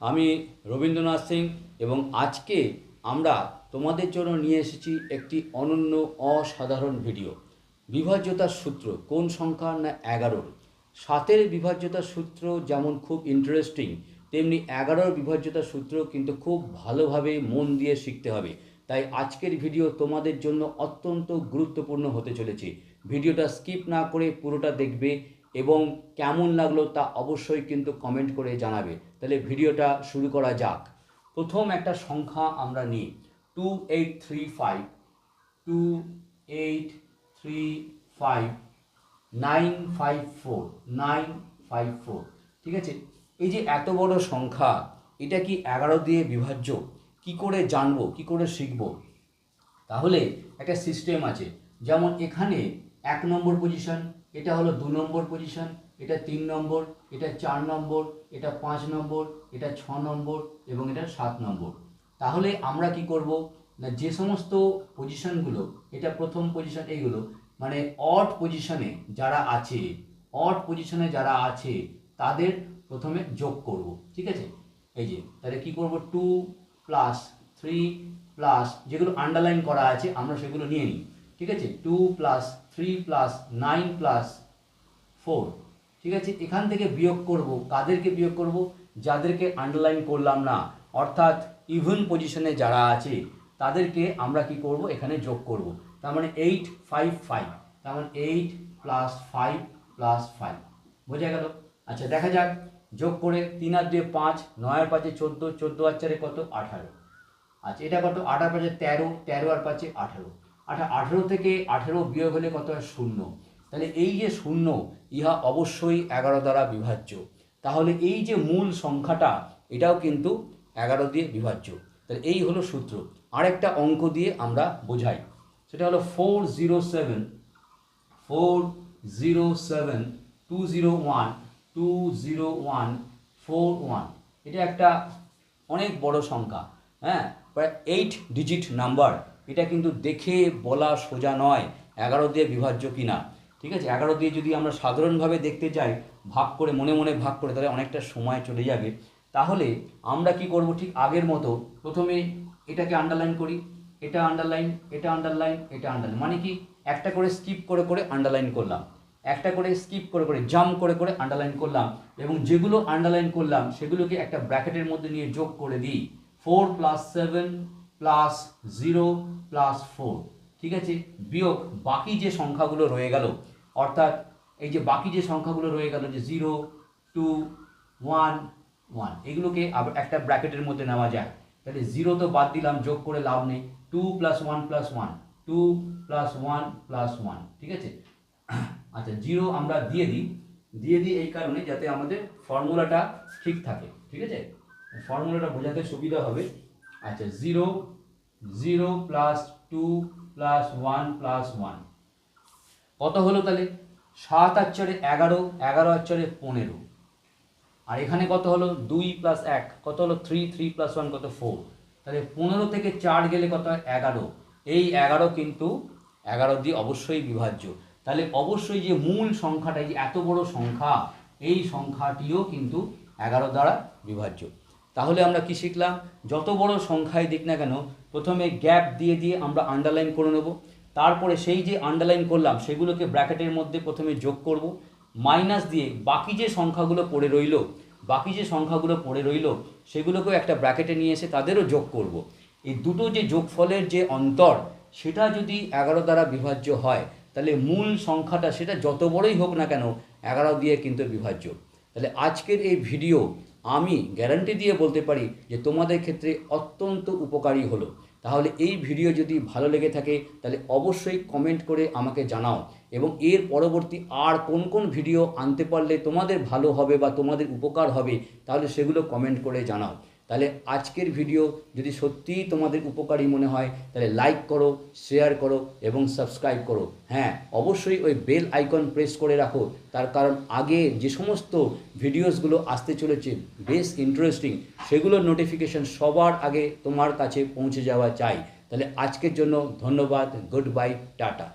আমি রবীন্দ্রনাথ সিং এবং আজকে আমরা তোমাদের জন্য নিয়ে এসেছি একটি অনন্য অসাধারণ ভিডিও। বিভাজ্যতার সূত্র কোন সংখ্যা না এগারোর সাতের বিভাজ্যতার সূত্র যেমন খুব ইন্টারেস্টিং তেমনি এগারোর বিভাজ্যতার সূত্র কিন্তু খুব ভালোভাবে মন দিয়ে শিখতে হবে। তাই আজকের ভিডিও তোমাদের জন্য অত্যন্ত গুরুত্বপূর্ণ হতে চলেছে। ভিডিওটা স্কিপ না করে পুরোটা দেখবে এবং কেমন লাগল তা অবশ্যই কিন্তু কমেন্ট করে জানাবে। তাহলে ভিডিওটা শুরু করা যাক। প্রথম একটা সংখ্যা আমরা নিই। Two eight three five two eight three five nine five four nine five four ঠিক আছে? এই যে এত বড় সংখ্যা, এটা কি এগারো দিয়ে বিভাজ্য? কি করে জানব? কি করে শিখব? তাহলে একটা সিস্টেম আছে। যেমন এখানে এক নম্বর পজিশন এটা হলো দু নম্বর পজিশন এটা তিন নম্বর, এটা চার নম্বর, এটা পাঁচ নম্বর, এটা ছ নম্বর এবং এটা সাত নম্বর। তাহলে আমরা কি করব? না, যে সমস্ত পজিশনগুলো এটা প্রথম পজিশন এইগুলো মানে অড পজিশনে যারা আছে অড পজিশনে যারা আছে, তাদের প্রথমে যোগ করব, ঠিক আছে? এই যে, তাহলে কি করব? টু প্লাস থ্রি প্লাস যেগুলো আন্ডারলাইন করা আছে, আমরা সেগুলো নিয়ে নিই। ঠিক আছে? Two plus three plus nine plus four ঠিক আছে? এখান থেকে বিয়োগ করব। কাদেরকে বিয়োগ করব? যাদেরকে আন্ডারলাইন করলাম না। অর্থাৎ ইভেন পজিশনে যারা আছে, তাদেরকে আমরা কি করব? এখানে যোগ করব। তার মানে এইট ফাইভ ফাইভ তার মানে eight plus five plus five বোঝা গেল? আচ্ছা দেখা যাক। যোগ করে তিন আর দুয়ে পাঁচ, নয় আর পাঁচে চোদ্দ চোদ্দ আর চারে কত? আঠারো। আচ্ছা এটা কত? আট আর পাঁচে তেরো তেরো আর পাঁচে আঠারো। আঠেরো থেকে আঠেরো বিয়োগ হলে কত হয়? শূন্য। তাহলে এই যে শূন্য, ইহা অবশ্যই এগারো দ্বারা বিভাজ্য। তাহলে এই যে মূল সংখ্যাটা, এটাও কিন্তু এগারো দিয়ে বিভাজ্য। তাহলে এই হলো সূত্র। আরেকটা অঙ্ক দিয়ে আমরা বোঝাই। সেটা হলো four zero seven, four zero seven, two zero one, two zero one, four one. এটা একটা অনেক বড় সংখ্যা হ্যাঁ? প্রায় এইট ডিজিট নাম্বার এটা কিন্তু দেখে বলা সোজা নয়, এগারো দিয়ে বিভাজ্য কিনা। ঠিক আছে? এগারো দিয়ে যদি আমরা সাধারণভাবে দেখতে যাই, ভাগ করে, মনে মনে ভাগ করে তাহলে অনেকটা সময় চলে যাবে। তাহলে আমরা কি করব ঠিক আগের মতো? প্রথমে এটাকে আন্ডারলাইন করি। এটা আন্ডারলাইন এটা আন্ডারলাইন এটা আন্ডারলাইন মানে কি? একটা করে স্কিপ করে করে আন্ডারলাইন করলাম। একটা করে স্কিপ করে করে জাম্প করে করে আন্ডারলাইন করলাম। এবং যেগুলো আন্ডারলাইন করলাম, সেগুলোকে একটা ব্র্যাকেটের মধ্যে নিয়ে যোগ করে দিই। Four plus seven plus zero plus four ঠিক আছে? বিয়োগ বাকি যে সংখ্যাগুলো রয়ে গেল, অর্থাৎ এই যে বাকি যে সংখ্যাগুলো রয়ে গেল যে জিরো টু ওয়ান ওয়ান এগুলোকে আবার একটা ব্র্যাকেটের মধ্যে নেওয়া যায়। তাহলে জিরো তো বাদ দিলাম, যোগ করে লাভ নেই। Two plus one plus one two plus one plus one ঠিক আছে? আচ্ছা জিরো আমরা দিয়ে দিই। দিয়ে দিই এই কারণে যাতে আমাদের ফর্মুলাটা ঠিক থাকে, ঠিক আছে? ফর্মুলাটা বোঝাতে সুবিধা হবে। আচ্ছা zero zero plus two plus one plus one কত হলো তাহলে? সাত আর চারে এগারো এগারো আর চারে পনেরো। আর এখানে কত হলো? দুই প্লাস এক, কত হলো? থ্রি থ্রি প্লাস ওয়ান কত? ফোর তাহলে পনেরো থেকে চার গেলে কত হয়? এগারো। এই এগারো কিন্তু এগারো দিয়ে অবশ্যই বিভাজ্য। তাহলে অবশ্যই যে মূল সংখ্যাটা, যে এত বড় সংখ্যা, এই সংখ্যাটিও কিন্তু এগারো দ্বারা বিভাজ্য। তাহলে আমরা কি শিখলাম? যত বড় সংখ্যায় দিক না কেন, প্রথমে গ্যাপ দিয়ে দিয়ে আমরা আন্ডারলাইন করে নেব। তারপরে সেই যে আন্ডারলাইন করলাম, সেগুলোকে ব্র্যাকেটের মধ্যে প্রথমে যোগ করব। মাইনাস দিয়ে বাকি যে সংখ্যাগুলো পড়ে রইল, বাকি যে সংখ্যাগুলো পড়ে রইল, সেগুলোকেও একটা ব্র্যাকেটে নিয়ে এসে তাদেরও যোগ করব। এই দুটো যে যোগফলের যে অন্তর, সেটা যদি এগারো দ্বারা বিভাজ্য হয়, তাহলে মূল সংখ্যাটা সেটা যত বড়ই হোক না কেন, এগারো দিয়ে কিন্তু বিভাজ্য। তাহলে আজকের এই ভিডিও আমি গ্যারান্টি দিয়ে বলতে পারি যে তোমাদের ক্ষেত্রে অত্যন্ত উপকারী হলো। তাহলে এই ভিডিও যদি ভালো লেগে থাকে, তাহলে অবশ্যই কমেন্ট করে আমাকে জানাও এবং এর পরবর্তী আর কোন কোন ভিডিও আনতে পারলে তোমাদের ভালো হবে বা তোমাদের উপকার হবে, তাহলে সেগুলো কমেন্ট করে জানাও। তাহলে আজকের ভিডিও যদি সত্যিই তোমাদের উপকারী মনে হয়, তাহলে লাইক করো শেয়ার করো এবং সাবস্ক্রাইব করো। হ্যাঁ অবশ্যই ওই বেল আইকন প্রেস করে রাখো। তার কারণ আগে যে সমস্ত ভিডিওসগুলো আসতে চলেছে, বেশ ইন্টারেস্টিং সেগুলোর নোটিফিকেশন সবার আগে তোমার কাছে পৌঁছে যাওয়া চাই। তাহলে আজকের জন্য ধন্যবাদ গুড বাই টাটা।